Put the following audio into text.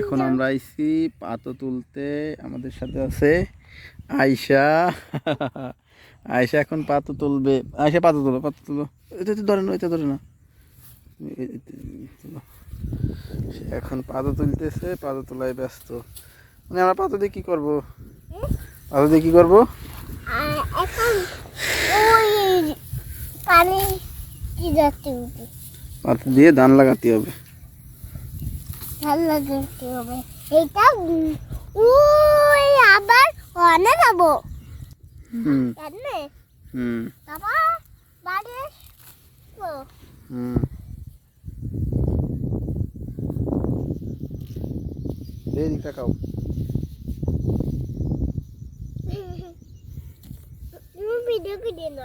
এখন আমরা আইছি পাতো তুলতে আমাদের সাথে আছে আয়সা আয়সা এখন পাতো তুলবে। আয়শা পাতো তুলো পাতো তুলো। এটা তো ধরে না এটা ধরে না। সে এখন পাতো তুলতেছে পাতো তোলায় ব্যস্ত। মানে আমরা পাতো দিয়ে কি করব? পাতো দিয়ে কি করব? পাতো দিয়ে ধান লাগাতে হবে। ভালো লাগে হবে। এটা ওই আবার অনে যাব। হুম। হুম। বাবা বাড়ি হুম। এদিক তাকাও ভিডিও কি দিন